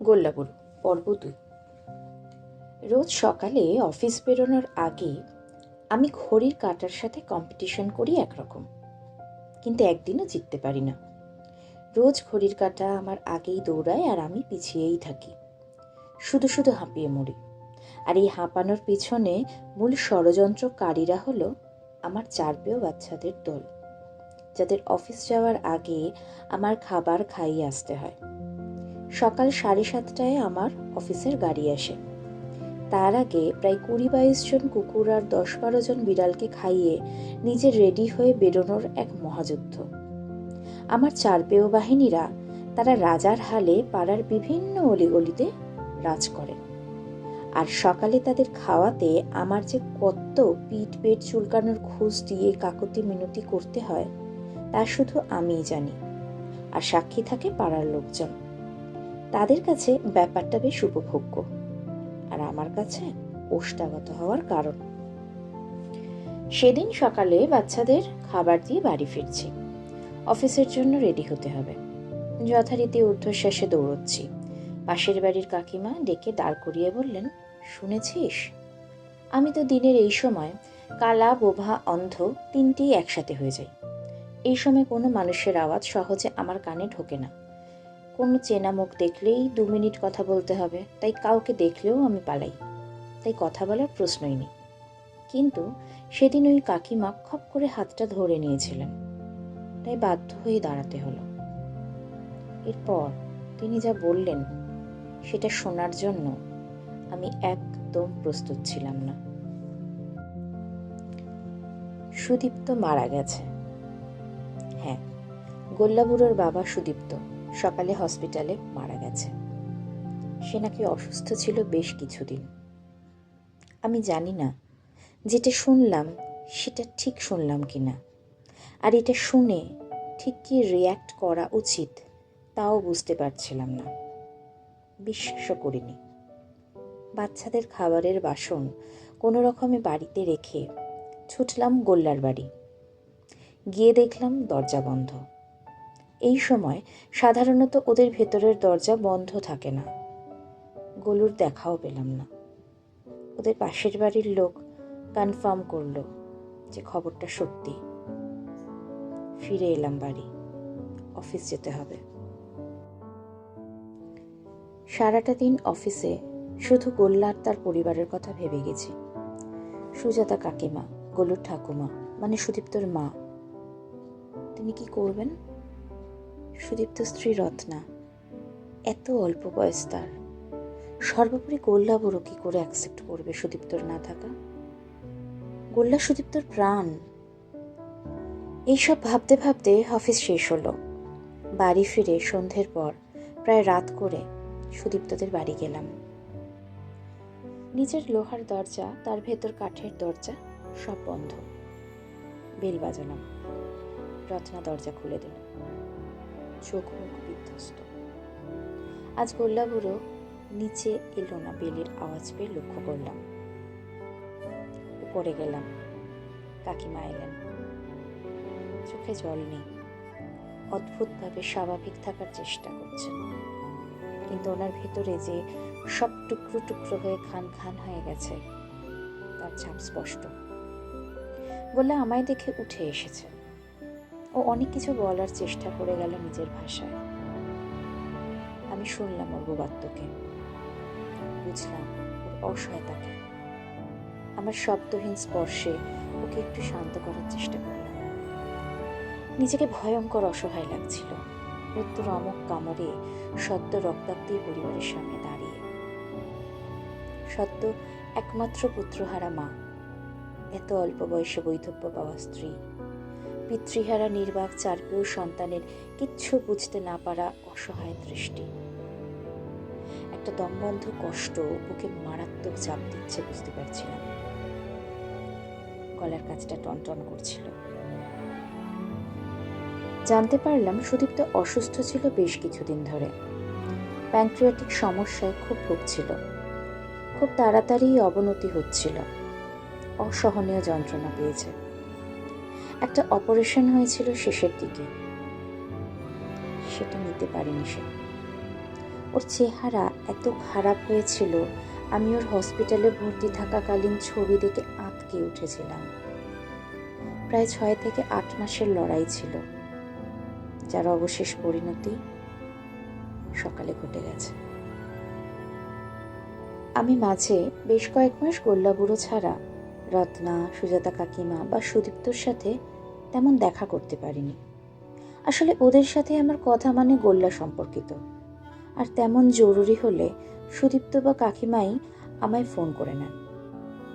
গোল্লাপুর, পর্ব দুই। রোজ সকালে অফিস বেরোনোর আগে আমি ঘড়ির কাটার সাথে কম্পিটিশন করি একরকম, কিন্তু একদিনও জিততে পারি না। রোজ ঘড়ির কাটা আমার আগেই দৌড়ায় আর আমি পিছিয়েই থাকি। শুধু শুধু হাঁপিয়ে মরি। আর এই হাঁপানোর পিছনে মূল ষড়যন্ত্রকারীরা হলো আমার চারপেয় বাচ্চাদের দল, যাদের অফিস যাওয়ার আগে আমার খাবার খাইয়ে আসতে হয়। সকাল সাড়ে সাতটায় আমার অফিসের গাড়ি আসে। তার আগে প্রায় কুড়ি বাইশ জন কুকুর আর দশ বারো জন বিড়ালকে খাইয়ে নিজে রেডি হয়ে বেরোনোর এক মহাযুদ্ধ। আমার চারপেয় বাহিনীরা তারা রাজার হালে পাড়ার বিভিন্ন অলিগলিতে রাজ করে। আর সকালে তাদের খাওয়াতে আমার যে কত পিঠ পেট চুলকানোর খোঁজ দিয়ে কাকতি মিনতি করতে হয়, তা শুধু আমিই জানি। আর সাক্ষী থাকে পাড়ার লোকজন। তাদের কাছে ব্যাপারটা বেশ উপভোগ্য। আর আমার কাছে ওষ্ঠাগত হওয়ার কারণ। সেদিন সকালে বাচ্চাদের খাবার দিয়ে বাড়ি ফিরছি। অফিসের জন্য রেডি হতে হবে। যথারীতি ঊর্ধ্বশ্বাসে দৌড়চ্ছি। পাশের বাড়ির কাকিমা ডেকে দাঁড় করিয়ে বললেন, শুনেছিস? আমি তো দিনের এই সময় কালা, বোভা, অন্ধ তিনটেই একসাথে হয়ে যাই। এই সময় কোনো মানুষের আওয়াজ সহজে আমার কানে ঢোকে না। কোনো চেনা মুখ দেখলেই দু মিনিট কথা বলতে হবে। তাই কাউকে দেখলেও আমি পালাই। তাই কথা বলার প্রশ্নই নেই। কিন্তু সেদিন ওই কাকিমা খপ করে হাতটা ধরে নিয়েছিলেন। তাই বাধ্য হয়ে দাঁড়াতে হলো। এরপর তিনি যা বললেন, সেটা শোনার জন্য আমি একদম প্রস্তুত ছিলাম না। সুদীপ্ত মারা গেছে। হ্যাঁ গোল্লাবুড়োর বাবা সুদীপ্ত। সকালে হসপিটালে মারা গেছে। সে নাকি অসুস্থ ছিল বেশ কিছুদিন। আমি জানি না, যেটা শুনলাম সেটা ঠিক শুনলাম কি না আর এটা শুনে ঠিক কি রিয়্যাক্ট করা উচিত তাও বুঝতে পারছিলাম না। বিশ্বাসও করিনি। বাচ্চাদের খাবারের বাসন কোনো রকমে বাড়িতে রেখে ছুটলাম গোল্লার বাড়ি। গিয়ে দেখলাম দরজা বন্ধ। এই সময় সাধারণত ওদের ভেতরের দরজা বন্ধ থাকে না। গলুর দেখাও পেলাম না। ওদের পাশের বাড়ির লোক কনফার্ম করল যে খবরটা সত্যি। ফিরে এলাম বাড়ি। অফিস যেতে হবে। সারাটা দিন অফিসে শুধু গোল্লা আর তার পরিবারের কথা ভেবে গেছি। সুজাতা কাকিমা, গোলুর ঠাকুমা মানে সুদীপ্তর মা। তিনি কি করবেন? সুদীপ্ত স্ত্রী রত্না। এত অল্প বয়স তার। সর্বোপরি গোল্লা বুড়ো কি করে অ্যাকসেপ্ট করবে সুদীপ্তর না থাকা? গোল্লা সুদীপ্তর প্রাণ। এইসব ভাবতে ভাবতে অফিস শেষ হলো। বাড়ি ফিরে সন্ধ্যের পর প্রায় রাত করে সুদীপ্তদের বাড়ি গেলাম। নিজের লোহার দরজা, তার ভেতর কাঠের দরজা, সব বন্ধ। বেল বাজালাম। রত্না দরজা খুলে দিল। চোখ মুখ বিধ্বস্ত আজ গোল্লা বুড়ো নিচে এলো না বেলের আওয়াজ পেয়ে লক্ষ্য করলাম। উপরে গেলাম। কাকিমা এলেন। চোখে জল নেই। অদ্ভুতভাবে স্বাভাবিক থাকার চেষ্টা করছেন কিন্তু ওনার ভেতরে যে সব টুকরো টুকরো হয়ে খান খান হয়ে গেছে, তার ছাপ স্পষ্ট। বললে আমায় দেখে উঠে এসেছে। ও অনেক কিছু বলার চেষ্টা করে গেল নিজের ভাষায়। আমি শুনলাম ওর বোবাত্মকে বুঝলাম ওর অসহায়তাকে। আমার শব্দহীন স্পর্শে ওকে একটু শান্ত করার চেষ্টা করলাম। নিজেকে ভয়ঙ্কর অসহায় লাগছিল। মৃত্যুর অমক কামড়ে সদ্য রক্তাক্ত পরিবারের সামনে দাঁড়িয়ে। সদ্য একমাত্র পুত্রহারা মা। এত অল্প বয়সে বৈধব্য পাওয়া স্ত্রী। পিতৃহারা নির্বাক চারপেয় সন্তানের কিচ্ছু বুঝতে না পারা অসহায় দৃষ্টি। একটা দমবন্ধ কষ্ট বুকে মারাত্মক চাপ দিচ্ছে বুঝতে পারছিলাম। গলার কাছটা টনটন করছিল। জানতে পারলাম সুদীপ্ত অসুস্থ ছিল বেশ কিছুদিন ধরে। প্যাঙ্ক্রিয়াটিক সমস্যায় খুব ভুগছিল। খুব তাড়াতাড়ি অবনতি হচ্ছিল। অসহনীয় যন্ত্রণা পেয়েছে। একটা অপারেশন হয়েছিল শেষের দিকে। সেটা নিতে পারেনি সে। ওর চেহারা এত খারাপ হয়েছিল, আমি ওর হসপিটালে ভর্তি থাকাকালীন ছবি দেখে আঁতকে উঠেছিলাম। প্রায় ছয় থেকে আট মাসের লড়াই ছিল, যার অবশেষ পরিণতি সকালে ঘটে গেছে। আমি মাঝে বেশ কয়েক মাস গোল্লাবুড়ো ছাড়া রত্না, সুজাতা কাকিমা বা সুদীপ্তর সাথে তেমন দেখা করতে পারিনি। আসলে ওদের সাথে আমার কথা মানে গোল্লা সম্পর্কিত। আর তেমন জরুরি হলে সুদীপ্ত বা কাকিমাই আমায় ফোন করে নেন।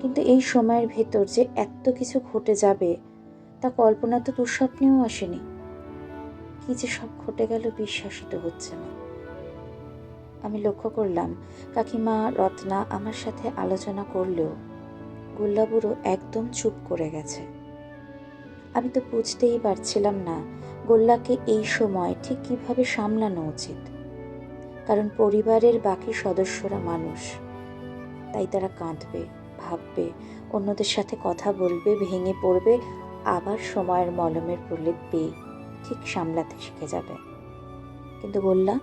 কিন্তু এই সময়ের ভেতর যে এত কিছু ঘটে যাবে, তা কল্পনা তো দুঃস্বপ্নেও আসেনি। কি যে সব ঘটে গেল বিশ্বাসই তো হচ্ছে না। আমি লক্ষ্য করলাম, কাকিমা, রত্না আমার সাথে আলোচনা করলেও গোল্লাবুড়ো একদম চুপ করে গেছে। আমি তো বুঝতেই পারছিলাম না গোল্লাকে এই সময় ঠিক কীভাবে সামলানো উচিত। কারণ পরিবারের বাকি সদস্যরা মানুষ। তাই তারা কাঁদবে, ভাববে, অন্যদের সাথে কথা বলবে, ভেঙে পড়বে, আবার সময়ের মলমের প্রলেপ পেয়ে ঠিক সামলাতে শিখে যাবে। কিন্তু গোল্লা,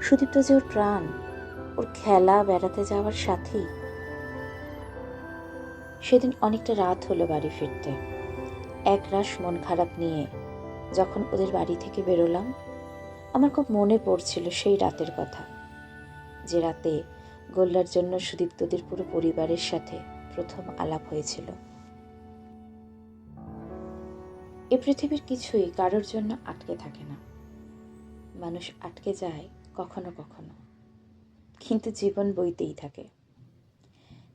সুদীপ্ত যে ওর প্রাণ, ওর খেলা বেড়াতে যাওয়ার সাথী সেদিন অনেকটা রাত হলো বাড়ি ফিরতে। এক রাশ মন খারাপ নিয়ে যখন ওদের বাড়ি থেকে বেরোলাম, আমার খুব মনে পড়ছিল সেই রাতের কথা। যে রাতে গোল্লার জন্য সুদীপ্তদের পুরো পরিবারের সাথে প্রথম আলাপ হয়েছিল। এ পৃথিবীর কিছুই কারোর জন্য আটকে থাকে না। মানুষ আটকে যায় কখনো কখনো, কিন্তু জীবন বইতেই থাকে।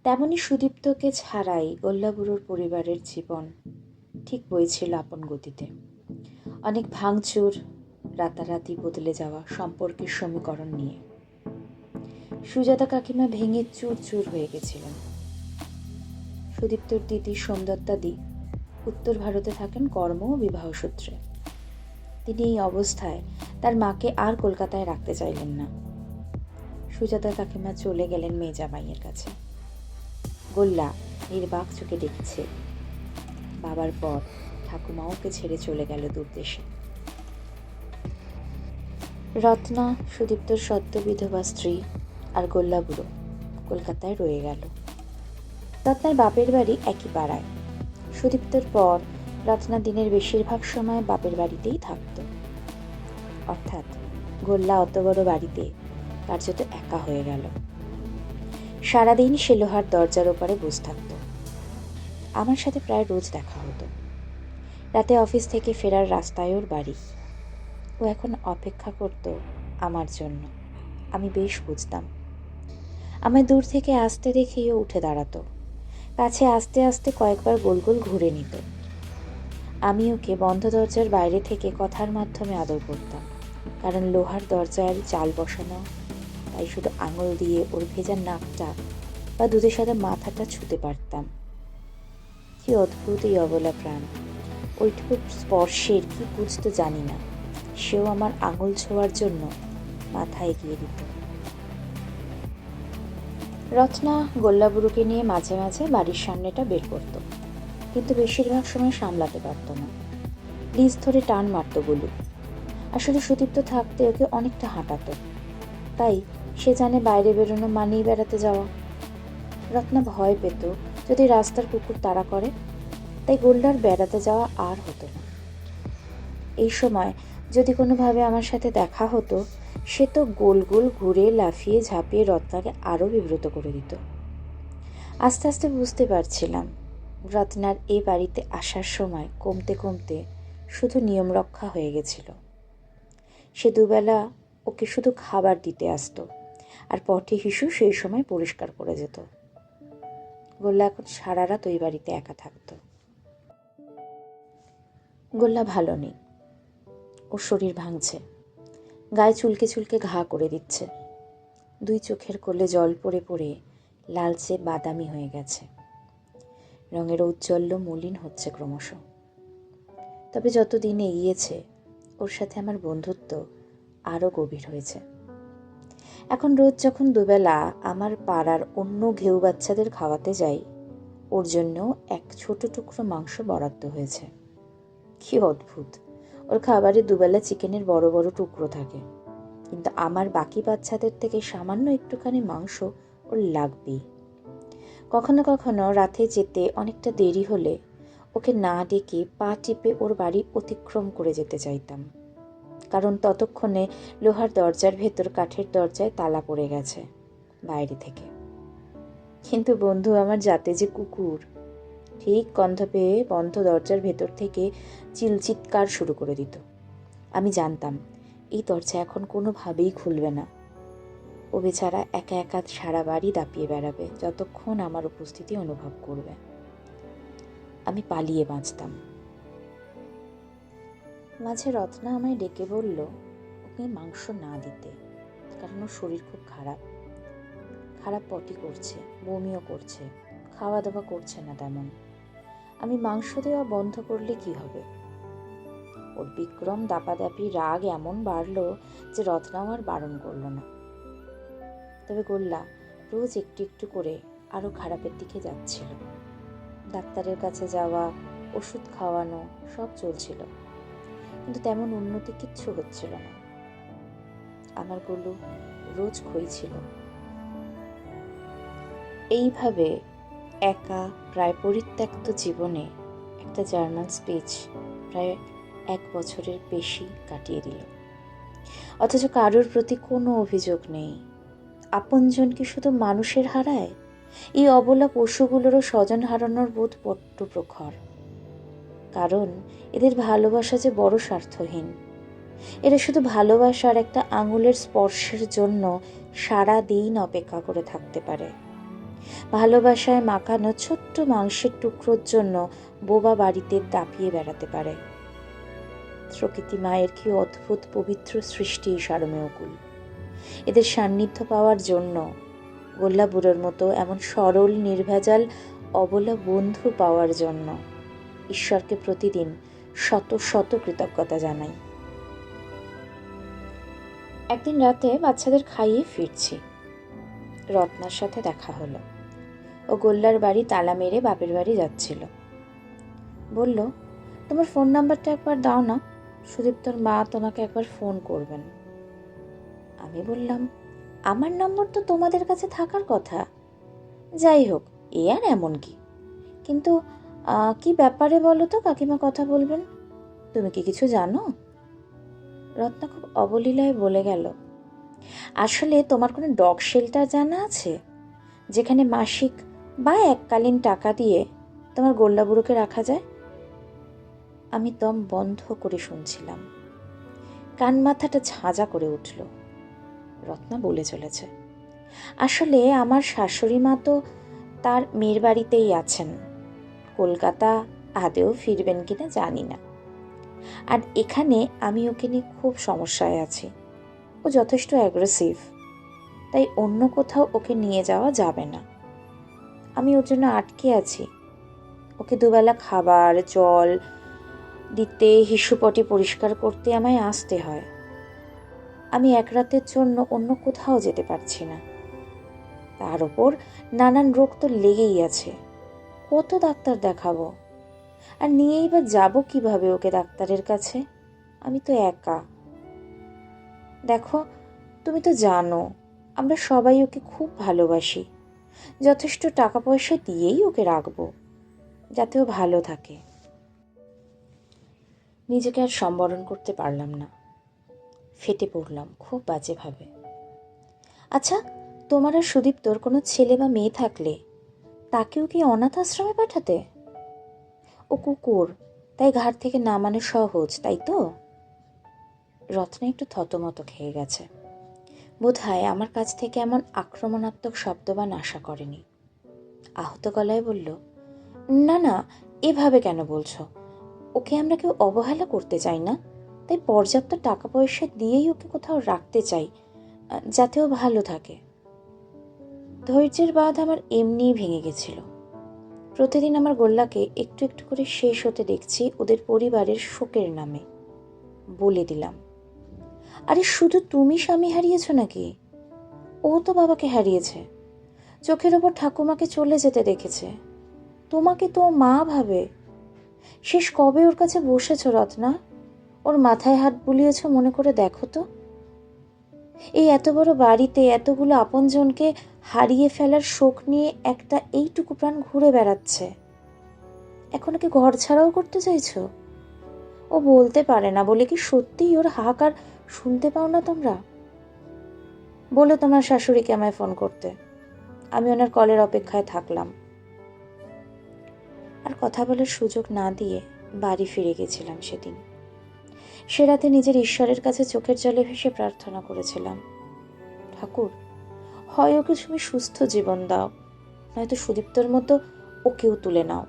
তেমনি সুদীপ্তকে ছাড়াই গোল্লাবুড়োর পরিবারের জীবন ঠিক বইছিল আপন গতিতে। অনেক ভাঙচুর, রাতারাতি বদলে যাওয়া সম্পর্কের সমীকরণ নিয়ে। সুজাতা কাকিমা ভেঙে চুর চুর হয়ে গেছিলেন। সুদীপ্তর দিদি সোমদত্তাদি উত্তর ভারতে থাকেন কর্ম ও বিবাহ সূত্রে। তিনি এই অবস্থায় তার মাকে আর কলকাতায় রাখতে চাইলেন না। সুজাতা কাকিমা চলে গেলেন মেয়ে জামাইয়ের কাছে। গোল্লা নির্বাক চোখে দেখছে। বাবার পর ঠাকুমা ওকে ছেড়ে চলে গেল দূরদেশে। রত্না সুদীপ্তর সদ্য বিধবা স্ত্রী আর গোল্লা বুড়ো কলকাতায় রয়ে গেল। রত্নার বাপের বাড়ি একই পাড়ায়। সুদীপ্তর পর রত্না দিনের বেশিরভাগ সময় বাপের বাড়িতেই থাকত। অর্থাৎ গোল্লা অত বড় বাড়িতে কার্যত একা হয়ে গেল। সারাদিন সে লোহার দরজার ওপারে বসে থাকত। আমার সাথে প্রায় রোজ দেখা হতো। রাতে অফিস থেকে ফেরার রাস্তায় ওর বাড়ি। ও এখন অপেক্ষা করত আমার জন্য। আমি বেশ বুঝতাম। আমায় দূর থেকে আসতে দেখেই ও উঠে দাঁড়াতো। কাছে আস্তে আস্তে কয়েকবার গোল গোল ঘুরে নিত। আমি ওকে বন্ধ দরজার বাইরে থেকে কথার মাধ্যমে আদর করতাম। কারণ লোহার দরজায় চাল বসানো তাই শুধু আঙুল দিয়ে ওর ভেজা নাকটা বা দুধের সাথে মাথাটা ছুতে পারতাম। কি অদ্ভুত এই অবলা প্রাণ। ওইটুকু স্পর্শের কি বুঝতো জানি না। সেও আমার আঙুল ছোঁয়ার জন্য মাথা এগিয়ে দিত। রত্না গোল্লাবুড়ুকে নিয়ে মাঝে মাঝে বাড়ির সামনেটা বের করত। কিন্তু বেশিরভাগ সময় সামলাতে পারতো না। লিজ ধরে টান মারত বলু আসলে সুদীপ্ত থাকতে ওকে অনেকটা হাঁটাতো। তাই সে জানে বাইরে বেরোনো মানেই বেড়াতে যাওয়া। রত্না ভয় পেত যদি রাস্তার কুকুর তাড়া করে, তাই গোল্ডার বেড়াতে যাওয়া আর হতো না। এই সময় যদি কোনোভাবে আমার সাথে দেখা হতো, সে তো গোল গোল ঘুরে লাফিয়ে ঝাঁপিয়ে রত্নাকে আরও বিব্রত করে দিত। আস্তে আস্তে বুঝতে পারছিলাম রত্নার এ বাড়িতে আসার সময় কমতে কমতে শুধু নিয়ম রক্ষা হয়ে গেছিল। সে দুবেলা ওকে শুধু খাবার দিতে আসতো। আর পটি হিসু সেই সময় পরিষ্কার করে যেত। গোল্লা এখন সারা রাত ওই বাড়িতে একা থাকতো। গোল্লা ভালো নেই। ওর শরীর ভাঙছে। গায়ে চুলকে চুলকে ঘা করে দিচ্ছে। দুই চোখের কোলে জল পড়ে পড়ে লালচে বাদামি হয়ে গেছে। রঙের ঔজ্জ্বল্য মলিন হচ্ছে ক্রমশ। তবে যত দিন এগিয়েছে, ওর সাথে আমার বন্ধুত্ব আরও গভীর হয়েছে। এখন রোজ যখন দুবেলা আমার পাড়ার অন্য ঘেউ বাচ্চাদের খাওয়াতে যাই, ওর জন্য এক ছোট টুকরো মাংস বরাদ্দ হয়েছে। কি অদ্ভুত! ওর খাবারে দুবেলা চিকেনের বড় বড় টুকরো থাকে। কিন্তু আমার বাকি বাচ্চাদের থেকে সামান্য একটুখানি মাংস ওর লাগবেই। কখনো কখনো রাতে যেতে অনেকটা দেরি হলে ওকে না ডেকে পা টিপে ওর বাড়ি অতিক্রম করে যেতে চাইতাম। কারণ ততক্ষণে লোহার দরজার ভেতর কাঠের দরজায় তালা পড়ে গেছে বাইরে থেকে। কিন্তু বন্ধু, আমার যাতে যে কুকুর, ঠিক গন্ধ পেয়ে বন্ধ দরজার ভেতর থেকে চিলচিৎকার শুরু করে দিত। আমি জানতাম, এই দরজা এখন কোনোভাবেই খুলবে না। ও বেচারা একা একা সারা বাড়ি দাপিয়ে বেড়াবে, যতক্ষণ আমার উপস্থিতি অনুভব করবে। আমি পালিয়ে বাঁচতাম। মাঝে রত্না আমায় ডেকে বলল, ওকে মাংস না দিতে, কারণ ওর শরীর খুব খারাপ। খারাপ পটি করছে, বমিও করছে খাওয়া দাওয়া করছে না তেমন। আমি মাংস দেওয়া বন্ধ করলে কি হবে? ওর বিক্রম দাপাদাপি রাগ এমন বাড়লো যে রত্নাও আর বারণ করল না। তবে গোল্লা রোজ একটু একটু করে আরও খারাপের দিকে যাচ্ছিল। ডাক্তারের কাছে যাওয়া, ওষুধ খাওয়ানো সব চলছিল। কিন্তু তেমন উন্নতি কিচ্ছু হচ্ছিল না। আমার গোলু রোজ ক্ষয়ছিল এইভাবে একা প্রায় পরিত্যক্ত জীবনে একটা জার্নাল স্পিচ প্রায় এক বছরের বেশি কাটিয়ে দিল। অথচ কারোর প্রতি কোনো অভিযোগ নেই। আপনজন কি শুধু মানুষের হারায়? এই অবলা পশুগুলোরও স্বজন হারানোর বোধ বড্ড প্রখর। কারণ এদের ভালোবাসা যে বড় স্বার্থহীন। এরা শুধু ভালোবাসার একটা আঙুলের স্পর্শের জন্য সারা দিন অপেক্ষা করে থাকতে পারে। ভালোবাসায় মাখানো ছোট্ট মাংসের টুকরোর জন্য বোবা বাড়িতে দাপিয়ে বেড়াতে পারে। প্রকৃতি মায়ের কি অদ্ভুত পবিত্র সৃষ্টি সারমেয়কুল এদের সান্নিধ্য পাওয়ার জন্য গোল্লা বুড়োর মতো এমন সরল, নির্ভেজাল, অবলা বন্ধু পাওয়ার জন্য। ঈশ্বরকে প্রতিদিন শত শত কৃতজ্ঞতা জানাই। একদিন রাতে বাচ্চাদের খাইয়ে ফিরছি। রত্নার সাথে দেখা হলো ও গোল্লার বাড়ি তালা মেরে বাপের বাড়ি যাচ্ছিল। বলল, তোমার ফোন নাম্বারটা একবার দাও না সুদীপ্তর মা তোমাকে একবার ফোন করবেন। আমি বললাম, আমার নম্বর তো তোমাদের কাছে থাকার কথা। যাই হোক, এ আর এমন কি? কিন্তু কি ব্যাপারে বলো তো? কাকিমা কথা বলবেন। তুমি কি কিছু জানো? রত্না খুব অবলীলায় বলে গেল, আসলে তোমার কোনো ডগ শেল্টার জানা আছে? যেখানে মাসিক বা এককালীন টাকা দিয়ে তোমার গোল্লাবুড়োকে রাখা যায়? আমি দম বন্ধ করে শুনছিলাম। কান মাথাটা ঝাঁঝা করে উঠল। রত্না বলে চলেছে, আসলে আমার শাশুড়ি মা তো তার মেয়ের বাড়িতেই আছেন। কলকাতা আদেও ফিরবেন কিনা জানি না। আর এখানে আমি ওকে নিয়ে খুব সমস্যায় আছি। ও যথেষ্ট অ্যাগ্রেসিভ তাই অন্য কোথাও ওকে নিয়ে যাওয়া যাবে না। আমি ওর জন্য আটকে আছি। ওকে দুবেলা খাবার, জল দিতে হিসুপটি পরিষ্কার করতে আমায় আসতে হয়। আমি এক রাতের জন্য অন্য কোথাও যেতে পারছি না। তার ওপর নানান রোগ তো লেগেই আছে। কত ডাক্তার দেখাবো? আর নিয়েই বা যাব কীভাবে ওকে ডাক্তারের কাছে? আমি তো একা। দেখো, তুমি তো জানো, আমরা সবাই ওকে খুব ভালোবাসি। যথেষ্ট টাকা পয়সা দিয়েই ওকে রাখব, যাতে ও ভালো থাকে। নিজেকে আর সম্বরণ করতে পারলাম না। ফেটে পড়লাম খুব বাজেভাবে। আচ্ছা তোমার আর সুদীপ তোর কোনো ছেলে বা মেয়ে থাকলে তাকেও কি অনাথ আশ্রমে পাঠাতে? ও কুকুর, তাই ঘাট থেকে নামানো সহজ, তাই তো? রত্না একটু থতমত খেয়ে গেছে। বোধ হয় আমার কাছ থেকে এমন আক্রমণাত্মক শব্দবান আশা করেনি। আহত গলায় বলল, না না, এভাবে কেন বলছো? ওকে আমরা কেউ অবহেলা করতে চাই না। তাই পর্যাপ্ত টাকা পয়সা দিয়েই ওকে কোথাও রাখতে চাই, যাতে ও ভালো থাকে। ধৈর্যের বাঁধ আমার এমনিই ভেঙে গেছিল। প্রতিদিন আমার গোল্লাকে একটু একটু করে শেষ হতে দেখছি ওদের পরিবারের শোকের নামে। বলে দিলাম, আরে শুধু তুমি স্বামী হারিয়েছ নাকি? ও তো বাবাকে হারিয়েছে। চোখের ওপর ঠাকুমাকে চলে যেতে দেখেছে। তোমাকে তো মা ভাবে। শেষ কবে ওর কাছে বসেছ রত্না? ওর মাথায় হাত বুলিয়েছ মনে করে দেখো তো। এই এত বড় বাড়িতে এতগুলো আপনজনকে হারিয়ে ফেলার শোক নিয়ে একটা এইটুকু প্রাণ ঘুরে বেড়াচ্ছে। এখন কি ঘর ছাড়াও করতে চাইছো? ও বলতে পারে না, বলে কি সত্যিই ওর হাহাকার শুনতে পাও না তোমরা? বলে তোমার শাশুড়িকে আমায় ফোন করতে। আমি ওনার কলের অপেক্ষায় থাকলাম। আর কথা বলার সুযোগ না দিয়ে বাড়ি ফিরে গেছিলাম সেদিন। সে রাতে নিজের ঈশ্বরের কাছে চোখের জলে ভেসে প্রার্থনা করেছিলাম। ঠাকুর, হয় ওকে তুমি সুস্থ জীবন দাও, নয়তো সুদীপ্তর মতো ওকেও তুলে নাও।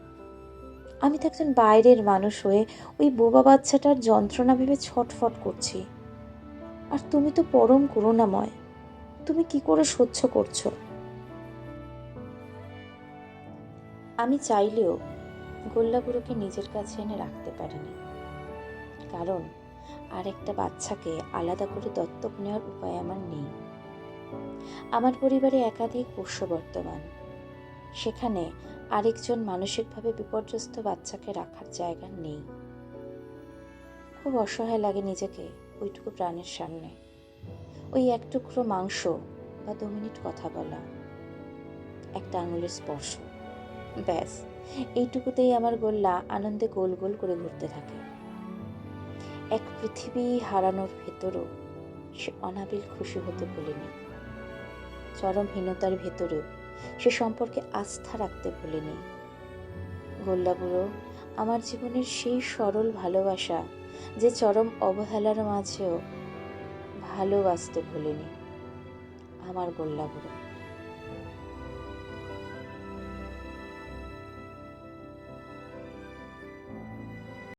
আমি তো একজন বাইরের মানুষ হয়ে ওই বোবা বাচ্চাটার যন্ত্রণা ভেবে ছটফট করছি। আর তুমি তো পরম করুণাময়, তুমি কি করে সহ্য করছ? আমি চাইলেও গোল্লাগুড়োকে নিজের কাছে এনে রাখতে পারিনি। কারণ আরেকটা বাচ্চাকে আলাদা করে দত্তক নেওয়ার উপায় আমার নেই। আমার পরিবারে একাধিক পোষ্য বর্তমান। সেখানে আরেকজন মানসিকভাবে বিপর্যস্ত বাচ্চাকে রাখার জায়গা নেই। খুব অসহায় লাগে নিজেকে ওইটুকু প্রাণের সামনে। ওই এক টুকরো মাংস বা দু মিনিট কথা বলা। একটা আঙুলের স্পর্শ। ব্যাস, এইটুকুতেই আমার গোল্লা আনন্দে গোল গোল করে ঘুরতে থাকে। এক পৃথিবী হারানোর ভেতরও সে অনাবিল খুশি হতে ভুলেনি। চরমহীনতার ভেতরেও সে সম্পর্কে আস্থা রাখতে ভুলেনি। গোল্লা বুড়ো, আমার জীবনের সেই সরল ভালোবাসা যে চরম অবহেলার মাঝেও ভালোবাসতে ভুলেনি। আমার গোল্লা বুড়ো।